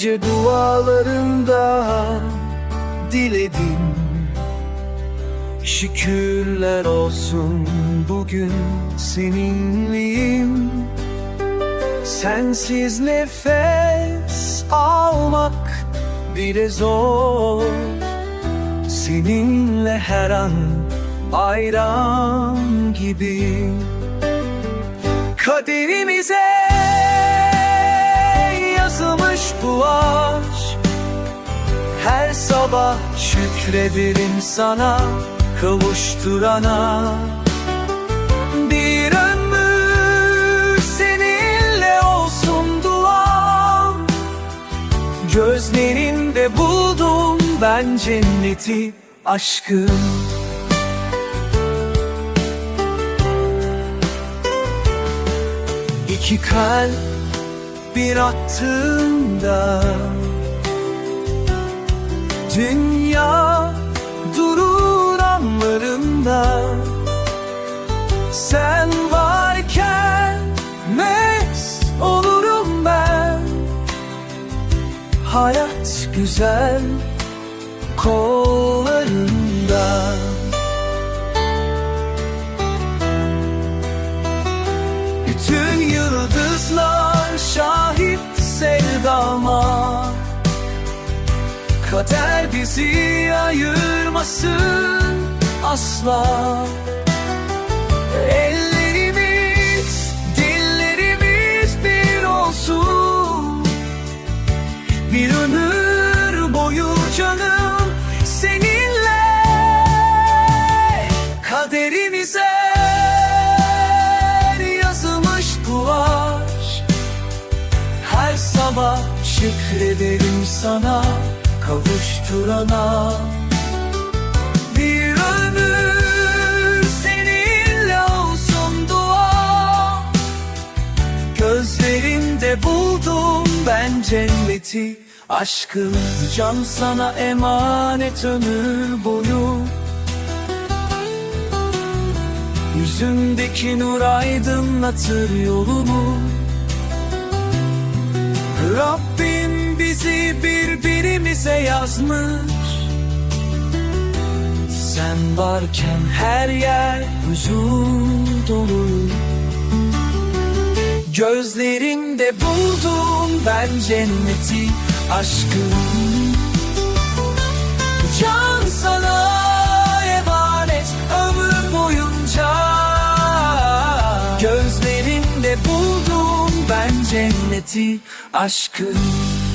gece dualarımda diledim. Şükürler olsun bugün seninleyim. Sensiz nefes almak bile zor. Seninle her an bayram gibi. Kaderimize Sabah şükrederim sana kavuşturana. Bir ömür seninle olsun duam. Gözlerinde buldum ben cenneti aşkım. İki kalp bir attığında Dünya durur anlarında. Sen varken mest olurum ben. Hayat güzel kollarında. Bütün yıldızlar şahit sevdama Kader bizi ayırmasın asla. Ellerimiz, dillerimiz bir olsun. Bir ömür boyu canım seninle. Kaderimize yazılmış aşk Her sabah şükrederim sana kavuşturana. Bir ömür seninle olsun dua. Gözlerinde buldum ben cenneti. Aşkım can sana emanet ömür boyu. Yüzümdeki nur aydınlatır yolumu Rabbim bizi birbirimize yazmış. Sen varken her yer huzur dolu. Gözlerinde buldum ben cenneti aşkım Cenneti aşkım